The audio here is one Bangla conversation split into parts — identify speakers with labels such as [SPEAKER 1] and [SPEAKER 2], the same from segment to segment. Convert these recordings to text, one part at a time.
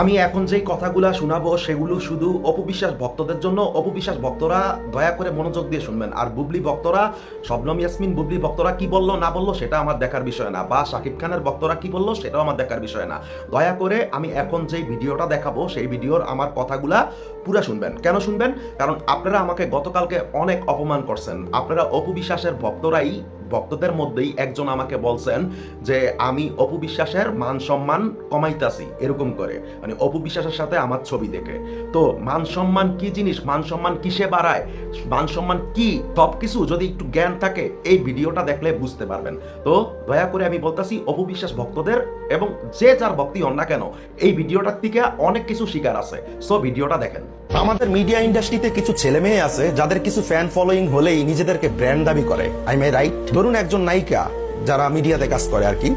[SPEAKER 1] আমি এখন যেই কথাগুলো শোনাবো, সেগুলো শুধু অপবিশ্বাস ভক্তদের জন্য। অপবিশ্বাস ভক্তরা দয়া করে মনোযোগ দিয়ে শুনবেন। আর বুবলি ভক্তরা, শবনম ইয়াসমিন, বুবলি ভক্তরা কি বলল, না বলল, সেটা আমার দেখার বিষয় না। বা শাকিব খানের ভক্তরা কি বলল, সেটাও আমার দেখার বিষয় না। দয়া করে আমি এখন যেই ভিডিওটা দেখাবো, সেই ভিডিওর আমার কথাগুলা পুরা শুনবেন। কেন শুনবেন? কারণ আপনারা আমাকে গতকালকে অনেক অপমান করছেন। আপনারা অপবিশ্বাসের ভক্তরাই ভক্তদের মধ্যেই একজন আমাকে বলছেন যে, আমি অপু বিশ্বাসের মান সম্মান কমাইতাছি। এরকম করে। মানে অপু বিশ্বাসের সাথে আমার ছবি দেখে। তো মান সম্মান কি জিনিস? মান সম্মান কিসে বাড়ায়? মান সম্মান কি? সব কিছু যদি একটু জ্ঞান থাকে, এই ভিডিওটা দেখলে বুঝতে পারবেন। তো দয়া করে আমি বলতাছি অপু বিশ্বাস ভক্তদের এবং যে যার ভক্তি হন না কেন, এই ভিডিওটার থেকে অনেক কিছু শিকার আছে। সো ভিডিওটা দেখেন।
[SPEAKER 2] আমাদের মিডিয়া ইন্ডাস্ট্রিতে কিছু ছেলে মেয়ে আছে যাদের কিছু ফ্যান ফলোয়িং হলেই নিজেদেরকে ব্র্যান্ড দাবি করে। আই মে রাইট ধরুন একজন নায়িকা যারা মিডিয়াতে কাজ করে আর কি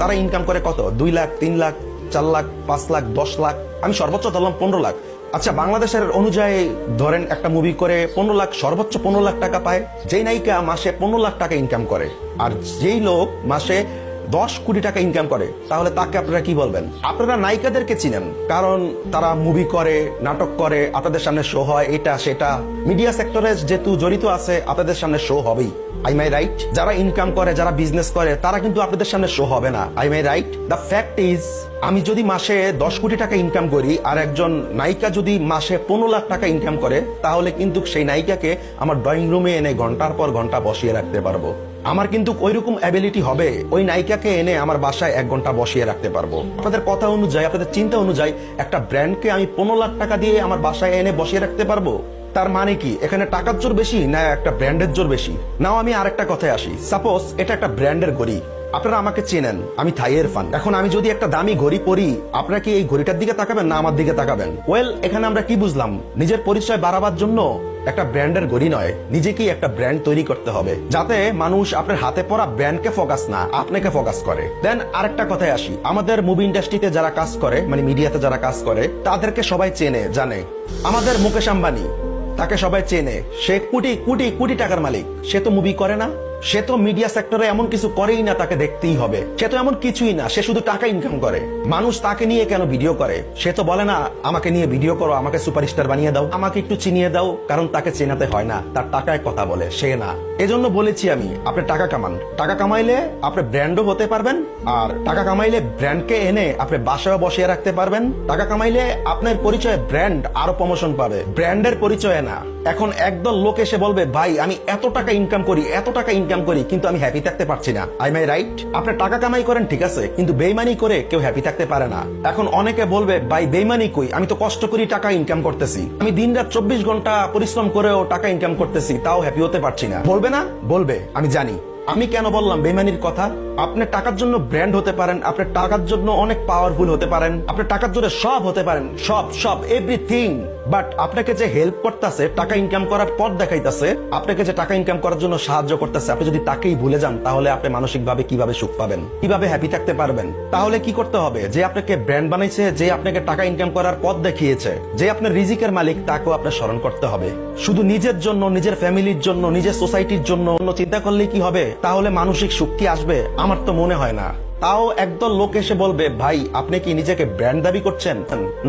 [SPEAKER 2] তারা ইনকাম করে কত? দুই লাখ, তিন লাখ, চার লাখ, পাঁচ লাখ, দশ লাখ, আমি সর্বোচ্চ ধরলাম পনেরো লাখ। আচ্ছা বাংলাদেশের অনুযায়ী ধরেন একটা মুভি করে পনেরো লাখ, সর্বোচ্চ পনেরো লাখ টাকা পায়। যেই নায়িকা মাসে পনেরো লাখ টাকা ইনকাম করে, আর যেই লোক মাসে দশ কোটি টাকা ইনকাম করে, তাহলে তাকে আপনারা কি বলবেন? আপনারা নায়িকাদেরকে চিনেন, কারণ তারা মুভি করে, নাটক করে, আপনাদের সামনে শো হয়, এটা, সেটা। মিডিয়া সেক্টরে যেহেতু জড়িত আছে, আপনাদের সামনে শো হবেই। আই মাই রাইট যারা ইনকাম করে, যারা বিজনেস করে, তারা কিন্তু আপনাদের সামনে শো হবে না। I my right the fact is আমি যদি মাসে দশ কোটি টাকা ইনকাম করি, আর একজন নায়িকা যদি মাসে পনেরো লাখ টাকা ইনকাম করে, তাহলে কিন্তু সেই নায়িকাকে আমার ড্রয়িং রুমে এনে ঘণ্টার পর ঘণ্টা বসিয়ে রাখতে পারব। আমার কিন্তু ওই রকম অ্যাবিলিটি হবে। ওই নায়িকাকে এনে আমার বাসায় এক ঘণ্টা বসিয়ে রাখতে পারব। আপনাদের কথা অনুযায়ী, আপনাদের চিন্তা অনুযায়ী একটা ব্র্যান্ডকে আমি পনেরো লাখ টাকা দিয়ে আমার বাসায় এনে বসিয়ে রাখতে পারব? তার মানে কি? এখানে টাকার জোর বেশি না একটা ব্র্যান্ডের জোর বেশি? নাও আমি আর একটা কথায় আসি। সাপোজ এটা একটা ব্র্যান্ডের ঘড়ি। আপনারা আমাকে চেনেন, আমি থাইয়ের ফান এখন আমি যদি একটা দামি ঘড়ি পরি, আপনারা কি এই ঘড়িটার দিকে তাকাবেন না আমার দিকে তাকাবেন? ওয়েল এখানে আমরা কি বুঝলাম? নিজের পরিচয় বাড়াবার জন্য একটা ব্র্যান্ডের গড়ি নয়, নিজেকেই একটা ব্র্যান্ড তৈরি করতে হবে, যাতে মানুষ আপনার হাতে পড়া ব্র্যান্ডকে ফোকাস না, আপনাকে ফোকাস করে। দেন আরেকটা কথায় আসি, আমাদের মুভি ইন্ডাস্ট্রিতে যারা কাজ করে মানে মিডিয়াতে যারা কাজ করে, তাদেরকে সবাই চেনে, জানে। আমাদের মুকেশ আম্বানি, তাকে সবাই চেনে, সে কোটি কোটি কোটি টাকার মালিক। সে তো মুভি করে না। সে তো মিডিয়া সেক্টরে এমন কিছু করেই না, তাকে দেখতেই হবে। সে তো এমন কিছুই না, সে শুধু টাকা ইনকাম করে। মানুষ তাকে নিয়ে কেন ভিডিও করে? সে তো বলে না, আমাকে নিয়ে ভিডিও করো, আমাকে সুপারস্টার বানিয়ে দাও। আমাকে একটু চিনিয়ে দাও, কারণ তাকে চেনাতে হয় না। তার টাকায় কথা বলে, সে না। এজন্য বলেছি আমি, আপনি টাকা কামান। টাকা কামাইলে আপনি ব্র্যান্ডও হতে পারবেন, আর টাকা কামাইলে ব্র্যান্ডকে এনে আপনি বাসায় বসিয়ে রাখতে পারবেন। টাকা কামাইলে আপনার পরিচয়ে ব্র্যান্ড আরও প্রমোশন পাবে। ব্র্যান্ডের পরিচয়ে না। এখন একদল লোক এসে বলবে, ভাই, আমি এত টাকা ইনকাম করি, এত টাকা ইনকাম করি, কিন্তু আমি হ্যাপি থাকতে পারছি না। আই মাই রাইট আপনি টাকা কামাই করেন, ঠিক আছে, কিন্তু বেইমানি করে কেউ হ্যাপি থাকতে পারে না। এখন অনেকে বলবে, ভাই, বেইমানি কই? আমি তো কষ্ট করি টাকা ইনকাম করতেছি। আমি দিন রাত চব্বিশ ঘণ্টা পরিশ্রম করেও টাকা ইনকাম করতেছি, তাও হ্যাপি হতে পারছি না। বলবে না? বলবে, আমি জানি। আমি কেন বললাম বেমানির কথা? আপনি টাকার জন্য ব্র্যান্ড হতে পারেন, আপনি টাকার জন্য অনেক পাওয়ারফুল হতে পারেন, আপনি টাকার জন্য সব হতে পারেন, সব সব এভরিথিং বাট আপনাকে যে হেল্প করতেছে, টাকা ইনকাম করার পথ দেখাইতেছে, আপনাকে যে টাকা ইনকাম করার জন্য সাহায্য করতেছে, আপনি যদি তাকেই ভুলে যান, তাহলে আপনি মানসিকভাবে কীভাবে সুখ পাবেন, কীভাবে হ্যাপি থাকতে পারবেন? তাহলে কি করতে হবে? যে আপনাকে ব্র্যান্ড বানাইছে, যে আপনাকে টাকা ইনকাম করার পথ দেখিয়েছে, যে আপনার রিজিকের মালিক, তাকেও আপনার স্মরণ করতে হবে। শুধু নিজের জন্য, নিজের ফ্যামিলির জন্য, নিজের সোসাইটির জন্য অন্য চিন্তা করলে কি হবে? তাহলে মানসিক সুখ কি আসবে? আমার তো মনে হয় না। তাও একদল লোক এসে বলবে, ভাই, আপনি কি নিজেকে ব্র্যান্ড দাবি করছেন?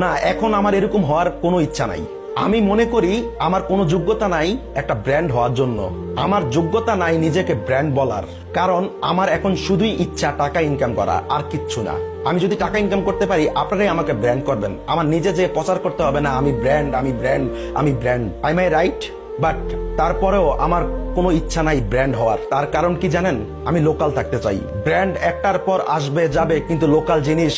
[SPEAKER 2] না, এখন আমার এরকম হওয়ার কোনো ইচ্ছা নাই। আমি মনে করি আমার কোনো যোগ্যতা নাই একটা ব্র্যান্ড হওয়ার জন্য। আমার যোগ্যতা নাই নিজেকে ব্র্যান্ড বলার। কারণ আমার এখন শুধুই ইচ্ছা টাকা ইনকাম করা, আর কিচ্ছু না। আমি যদি টাকা ইনকাম করতে পারি, আপনারাই আমাকে ব্র্যান্ড করবেন। আমার নিজে যে প্রচার করতে হবে না, আমি ব্র্যান্ড আমি ব্র্যান্ড আমি brand. I my right but তারপরেও আমার কোনো ইচ্ছা নাই ব্র্যান্ড হওয়ার। তার কারণ কি জানেন? আমি লোকাল থাকতে চাই। ব্র্যান্ড একটার পর আসবে, যাবে, কিন্তু লোকাল জিনিস